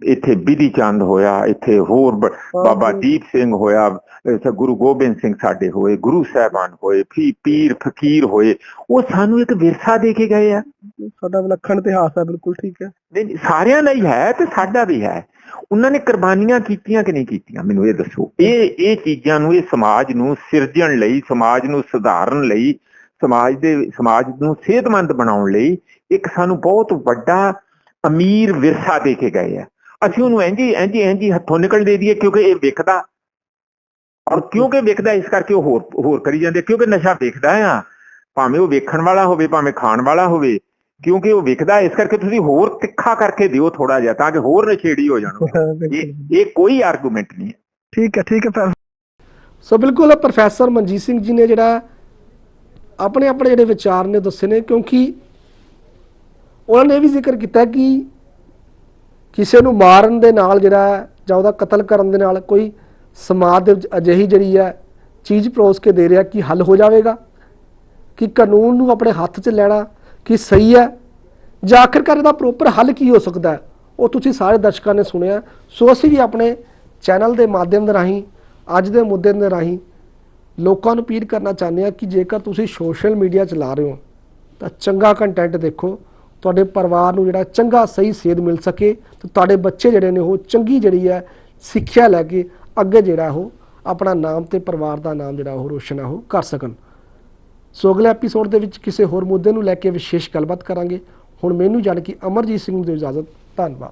ਇੱਥੇ ਬਿਧੀ ਚੰਦ ਹੋਇਆ ਇੱਥੇ ਹੋਰ ਬਾਬਾ ਦੀਪ ਸਿੰਘ ਹੋਇਆ ਇੱਥੇ ਗੁਰੂ ਗੋਬਿੰਦ ਸਿੰਘ ਸਾਡੇ ਹੋਏ ਗੁਰੂ ਸਾਹਿਬਾਨ ਹੋਏ ਫੀ ਪੀਰ ਫਕੀਰ ਹੋਏ ਉਹ ਸਾਨੂੰ ਇੱਕ ਵਿਰਸਾ ਦੇ ਕੇ ਗਏ ਆ। ਸਾਡਾ ਵਿਲੱਖਣ ਇਤਿਹਾਸ ਹੈ ਬਿਲਕੁਲ ਠੀਕ ਹੈ। ਨਹੀਂ ਨਹੀਂ, ਸਾਰਿਆਂ ਦਾ ਹੀ ਹੈ ਤੇ ਸਾਡਾ ਵੀ ਹੈ। ਉਹਨਾਂ ਨੇ ਕੁਰਬਾਨੀਆਂ ਕੀਤੀਆਂ ਕਿ ਨਹੀਂ ਕੀਤੀਆਂ ਮੈਨੂੰ ਇਹ ਦੱਸੋ। ਇਹ ਇਹ ਚੀਜ਼ਾਂ ਨੂੰ ਇਹ ਸਮਾਜ ਨੂੰ ਸਿਰਜਣ ਲਈ ਸਮਾਜ ਨੂੰ ਸੁਧਾਰਨ ਲਈ ਸਮਾਜ ਦੇ ਸਮਾਜ ਨੂੰ ਸਿਹਤਮੰਦ ਬਣਾਉਣ ਲਈ ਇੱਕ ਸਾਨੂੰ ਬਹੁਤ ਵੱਡਾ ਅਮੀਰ ਵਿਰਸਾ ਦੇ ਕੇ ਗਏ ਆ। ਅਸੀਂ ਉਹਨੂੰ ਇੰਜੀ ਇੰਜੀ ਇੰਜੀ ਹੱਥੋਂ ਨਿਕਲ ਦੇ ਦਈਏ ਕਿਉਂਕਿ ਇਹ ਵਿਕਦਾ। ਔਰ ਕਿਉਂਕਿ ਵਿਕਦਾ ਇਸ ਕਰਕੇ ਉਹ ਹੋਰ ਹੋਰ ਕਰੀ ਜਾਂਦੇ ਕਿਉਂਕਿ ਨਸ਼ਾ ਵਿਕਦਾ ਆ। ਭਾਵੇਂ ਉਹ ਵੇਖਣ ਵਾਲਾ ਹੋਵੇ ਭਾਵੇਂ ਖਾਣ ਵਾਲਾ ਹੋਵੇ ਕਿਉਂਕਿ ਉਹ ਵਿਕਦਾ ਇਸ ਕਰਕੇ ਤੁਸੀਂ ਹੋਰ ਤਿੱਖਾ ਕਰਕੇ ਦਿਓ ਥੋੜਾ ਜਿਹਾ ਤਾਂ ਕਿ ਹੋਰ ਨਸ਼ੇੜੀ ਹੋ ਜਾਣ। ਇਹ ਇਹ ਕੋਈ ਆਰਗੂਮੈਂਟ ਨਹੀਂ ਹੈ। ਠੀਕ ਹੈ ਠੀਕ ਹੈ ਸੋ ਬਿਲਕੁਲ ਪ੍ਰੋਫੈਸਰ ਮਨਜੀਤ ਸਿੰਘ ਜੀ ਨੇ ਜਿਹੜਾ ਆਪਣੇ ਆਪਣੇ ਜਿਹੜੇ ਵਿਚਾਰ ਨੇ ਦੱਸੇ ਨੇ ਕਿਉਂਕਿ ਉਹਨਾਂ ਨੇ ਇਹ ਵੀ ਜ਼ਿਕਰ ਕੀਤਾ ਕਿ ਕਿਸੇ ਨੂੰ ਮਾਰਨ ਦੇ ਨਾਲ ਜਿਹੜਾ ਹੈ, ਜਾਂ ਉਹਦਾ ਕਤਲ ਕਰਨ ਦੇ ਨਾਲ ਕੋਈ ਸਮਾਜ ਦੇ ਵਿੱਚ ਅਜਿਹੀ ਜਿਹੜੀ ਹੈ, ਚੀਜ਼ ਪਰੋਸ ਕੇ ਦੇ ਰਿਹਾ ਕਿ ਹੱਲ ਹੋ ਜਾਵੇਗਾ, ਕਿ ਕਾਨੂੰਨ ਨੂੰ ਆਪਣੇ ਹੱਥ 'ਚ ਲੈਣਾ ਕਿ ਸਹੀ ਹੈ, ਜਾਂ ਆਖਿਰਕਾਰ ਇਹਦਾ ਪ੍ਰੋਪਰ ਹੱਲ ਕੀ ਹੋ ਸਕਦਾ ਉਹ ਤੁਸੀਂ ਸਾਰੇ ਦਰਸ਼ਕਾਂ ਨੇ ਸੁਣਿਆ। ਸੋ ਅਸੀਂ ਵੀ ਆਪਣੇ ਚੈਨਲ ਦੇ ਮਾਧਿਅਮ ਦੇ ਰਾਹੀਂ, ਅੱਜ ਦੇ ਮੁੱਦੇ ਦੇ ਰਾਹੀਂ ਲੋਕਾਂ ਨੂੰ ਅਪੀਲ ਕਰਨਾ ਚਾਹੁੰਦੇ ਆ ਕਿ ਜੇਕਰ ਤੁਸੀਂ ਸੋਸ਼ਲ ਮੀਡੀਆ ਚਲਾ ਰਹੇ ਹੋ, ਤਾਂ ਚੰਗਾ ਕੰਟੈਂਟ ਦੇਖੋ। ਤੁਹਾਡੇ ਪਰਿਵਾਰ ਨੂੰ ਜਿਹੜਾ ਚੰਗਾ, ਸਹੀ ਸੇਧ ਮਿਲ ਸਕੇ ਤੇ ਤੁਹਾਡੇ ਬੱਚੇ ਜਿਹੜੇ ਨੇ ਉਹ ਚੰਗੀ ਜਿਹੜੀ ਹੈ ਸਿੱਖਿਆ ਲੈ ਕੇ ਅੱਗੇ ਜਿਹੜਾ ਉਹ ਆਪਣਾ ਨਾਮ ਤੇ ਪਰਿਵਾਰ ਦਾ ਨਾਮ ਜਿਹੜਾ ਉਹ ਰੋਸ਼ਨ ਹੈ ਉਹ ਕਰ ਸਕਣ। ਸੋ ਅਗਲੇ ਐਪੀਸੋਡ ਦੇ ਵਿੱਚ ਕਿਸੇ ਹੋਰ ਮੁੱਦੇ ਨੂੰ ਲੈ ਕੇ ਵਿਸ਼ੇਸ਼ ਗੱਲਬਾਤ ਕਰਾਂਗੇ। ਹੁਣ ਮੈਨੂੰ ਜਾਣ ਕਿ ਅਮਰਜੀਤ ਸਿੰਘ ਨੂੰ ਦਿਓ ਇਜਾਜ਼ਤ। ਧੰਨਵਾਦ।